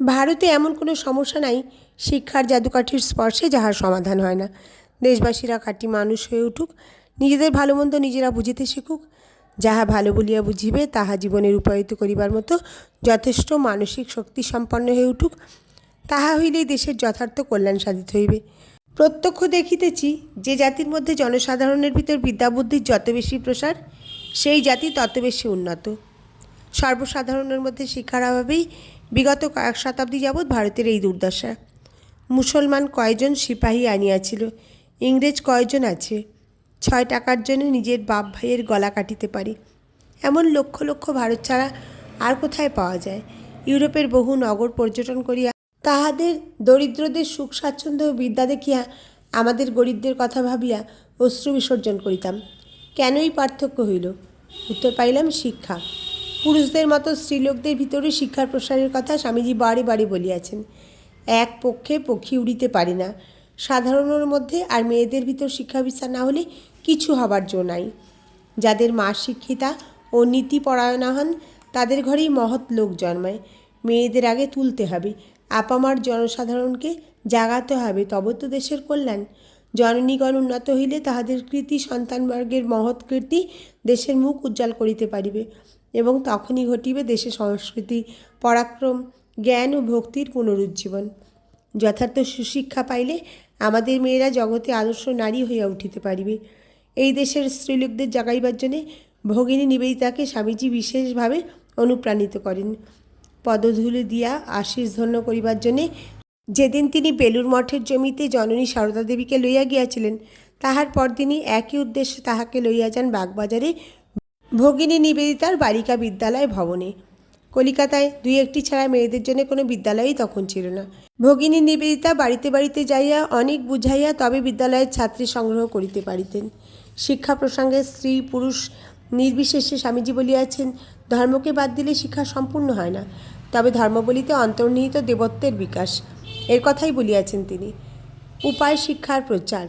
ভারতে এমন কোনো সমস্যা নাই, শিক্ষার জাদুকাঠির স্পর্শে যাহার সমাধান হয় না। দেশবাসীরা খাঁটি মানুষ হয়ে উঠুক, নিজেদের ভালো মন্দ নিজেরা বুঝিতে শিখুক। যাহা ভালো বলিয়া বুঝিবে, তাহা জীবনে রূপায়িত করিবার মতো যথেষ্ট মানসিক শক্তি সম্পন্ন হয়ে উঠুক, তাহা হইলেই দেশের যথার্থ কল্যাণ সাধিত হইবে। প্রত্যক্ষ দেখিতেছি, যে জাতির মধ্যে জনসাধারণের ভিতর বিদ্যাবুদ্ধির যত বেশি প্রসার, সেই জাতি তত বেশি উন্নত। সর্বসাধারণের মধ্যে শিক্ষার অভাবেই বিগত কয়েক শতাব্দী যাবৎ ভারতের এই দুর্দশা। মুসলমান কয়জন সিপাহী আনিয়াছিল? ইংরেজ কয়জন আছে? ছয় টাকার জন্য নিজের বাপ ভাইয়ের গলা কাটিতে পারে। এমন লক্ষ লক্ষ ভারত ছাড়া আর কোথায় পাওয়া যায়? ইউরোপের বহু নগর পর্যটন করিয়া তাহাদের দরিদ্রদের সুখ, স্বাচ্ছন্দ্য ও বিদ্যা দেখিয়া আমাদের গরিবদের কথা ভাবিয়া অশ্রু বিসর্জন করিতাম। কেনই পার্থক্য হইল? উত্তর পাইলাম শিক্ষা। পুরুষদের মতো স্ত্রীলোকদের ভিতরে শিক্ষার প্রসারের কথা স্বামীজি বারে বারে বলিয়াছেন। এক পক্ষে পক্ষী উড়িতে পারে না। সাধারণের মধ্যে আর মেয়েদের ভিতর শিক্ষা বিস্তার না হলে কিছু হবার জো নাই। যাদের মা শিক্ষিতা ও নীতি নীতিপরায়ণা হন, তাদের ঘরেই মহৎ লোক জন্মায়। মেয়েদের আগে তুলতে হবে। আপামার জনসাধারণকে জাগাতে হবে। তবে তো দেশের কল্যাণ। জননীগণ উন্নত হইলে তাহাদের কৃতি, সন্তানবর্গের মহৎ কীর্তি দেশের মুখ উজ্জ্বল করিতে পারিবে এবং তখনই ঘটিবে দেশে সংস্কৃতি, পরাক্রম, জ্ঞান ও ভক্তির পুনরুজ্জীবন। যথার্থ সুশিক্ষা পাইলে আমাদের মেয়েরা জগতে আদর্শ নারী হইয়া উঠিতে পারিবে। এই দেশের স্ত্রীলোকদের জাগাইবার জন্যে ভগিনী নিবেদিতাকে স্বামীজি বিশেষভাবে অনুপ্রাণিত করেন। পদধূলি দিয়া আশীষ ধন্য করিবার জন্যে যেদিন তিনি বেলুর মঠের জমিতে জননী সারদা দেবীকে লইয়া গিয়াছিলেন, তাহার পরদিনই একই উদ্দেশ্যে তাহাকে লইয়া যান বাগবাজারে ভগিনী নিবেদিতার বালিকা বিদ্যালয় ভবনে। কলিকাতায় দুই একটি ছাড়া মেয়েদের জন্য কোনো বিদ্যালয়ই তখন ছিল না। ভগিনী নিবেদিতা বাড়িতে বাড়িতে যাইয়া অনেক বুঝাইয়া তবে বিদ্যালয়ের ছাত্রী সংগ্রহ করিতে পারিতেন। শিক্ষা প্রসঙ্গে স্ত্রী, পুরুষ, নির্বিশেষে স্বামীজি বলিয়াছেন, ধর্মকে বাদ দিলে শিক্ষা সম্পূর্ণ হয় না। তবে ধর্ম বলিতে অন্তর্নিহিত দেবত্বের বিকাশ। এর কথাই বলিয়াছেন তিনি। উপায় শিক্ষার প্রচার।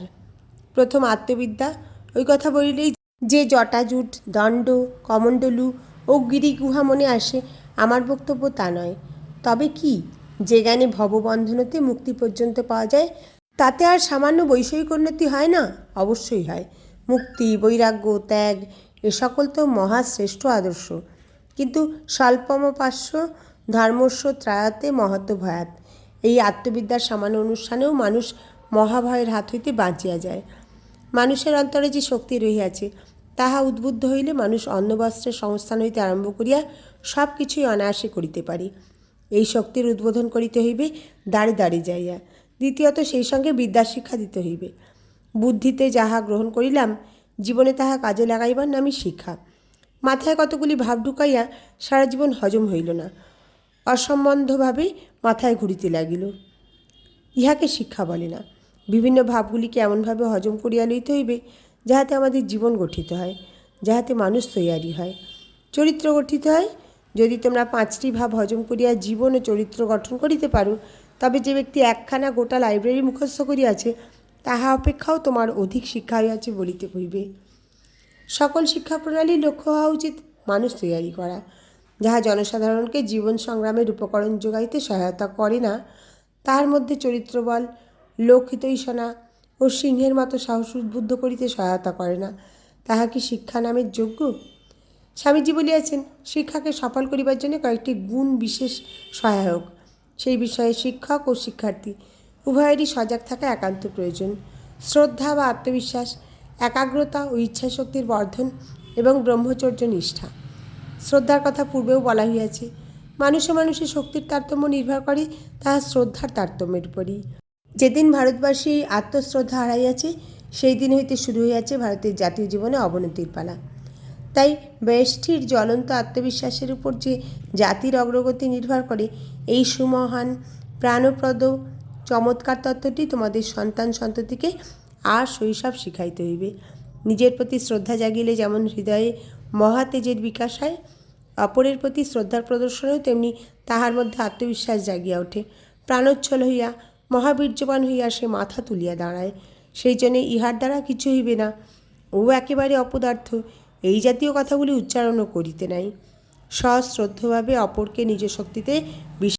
প্রথম আত্মবিদ্যা। ওই কথা বলিলেই যে জটাজুট দণ্ড, কমণ্ডলু ও গিরিগুহা মনে আসে, আমার বক্তব্য তা নয়। তবে কি যে জ্ঞানে ভববন্ধনতে মুক্তি পর্যন্ত পাওয়া যায়, তাতে আর সামান্য বৈষয়িক উন্নতি হয় না? অবশ্যই হয়। মুক্তি, বৈরাগ্য, ত্যাগ, এ সকল তো মহাশ্রেষ্ঠ আদর্শ। কিন্তু স্বল্পমপাস্য ধর্মস্ব ত্রায়াতে মহত্ব ভয়াত। এই আত্মবিদ্যার সামান্য অনুষ্ঠানেও মানুষ মহাভয়ের হাত হইতে বাঁচিয়া যায়। মানুষের অন্তরে যে শক্তি রহিয়াছে, তাহা উদ্বুদ্ধ হইলে মানুষ অন্নবস্ত্রের সংস্থান হইতে আরম্ভ করিয়া সব কিছুই অনায়াসে করিতে পারি। এই শক্তির উদ্বোধন করিতে হইবে দাঁড়ে দাঁড়ে যাইয়া, দ্বিতীয়ত সেই সঙ্গে বিদ্যা শিক্ষা দিতে হইবে। বুদ্ধিতে যাহা গ্রহণ করিলাম, জীবনে তাহা কাজে লাগাইবার নামই শিক্ষা। মাথায় কতগুলি ভাব ঢুকাইয়া সারা জীবন হজম হইল না। অসম্বন্ধভাবে মাথায় ঘুরিতে লাগিল। ইহাকে শিক্ষা বলে না। বিভিন্ন ভাবগুলিকে এমনভাবে হজম করিয়া লইতে হইবে, যাহাতে আমাদের জীবন গঠিত হয়, যাহাতে মানুষ তৈয়ারি হয়। চরিত্র গঠিত হয়, যদি তোমরা পাঁচটি ভাব হজম করিয়া জীবন ও চরিত্র গঠন করিতে পারো, তবে যে ব্যক্তি একখানা গোটা লাইব্রেরি মুখস্থ করিয়াছে, তাহা অপেক্ষাও তোমার অধিক শিক্ষা হইয়াছে বলিতে হইবে। সকল শিক্ষা প্রণালীর লক্ষ্য হওয়া উচিত মানুষ তৈয়ারি করা। যাহা জনসাধারণকে জীবন সংগ্রামের উপকরণ যোগাইতে সহায়তা করে না তার মধ্যে চরিত্রবল লোকহিতৈষণা ও সিংহের মতো সাহস উদ্বুদ্ধ করিতে সহায়তা করে না। তাহা কি শিক্ষা নামের যোগ্য? স্বামীজি বলিয়াছেন, শিক্ষাকে সফল করিবার জন্য কয়েকটি গুণ বিশেষ সহায়ক। সেই বিষয়ে শিক্ষক ও শিক্ষার্থী, উভয়েরই সজাগ থাকা একান্ত প্রয়োজন। শ্রদ্ধা বা আত্মবিশ্বাস, একাগ্রতা ও ইচ্ছাশক্তির বর্ধন এবং ব্রহ্মচর্য নিষ্ঠা। শ্রদ্ধার কথা পূর্বেও বলা হইয়াছে। মানুষে মানুষে শক্তির তারতম্য নির্ভর করে, তাহা শ্রদ্ধার তারতম্যের উপরই। যেদিন ভারতবাসী আত্মশ্রদ্ধা হারাইয়াছে, সেই দিন হইতে শুরু হইয়াছে ভারতের জাতীয় জীবনে অবনতির পালা। তাই ব্যষ্টির জ্বলন্ত আত্মবিশ্বাসের উপর যে জাতির অগ্রগতি নির্ভর করে, এই সুমহান, প্রাণপ্রদ, চমৎকার তত্ত্বটি তোমাদের সন্তান সন্ততিকে আর শৈশব শিখাইতে হইবে। নিজের প্রতি শ্রদ্ধা জাগিলে যেমন হৃদয়ে মহাতেজের বিকাশ হয়। অপরের প্রতি শ্রদ্ধার প্রদর্শনেও তেমনি তাহার মধ্যে আত্মবিশ্বাস জাগিয়া ওঠে। প্রাণোচ্ছল হইয়া, মহাবীর্যবান হইয়া সে মাথা তুলিয়া দাঁড়ায়। সেই জন্যে ইহার দ্বারা কিছু হইবে না। ও একেবারে অপদার্থ, এই জাতীয় কথাগুলি উচ্চারণও করিতে নাই। সশ্রদ্ধভাবে অপরকে নিজ শক্তিতে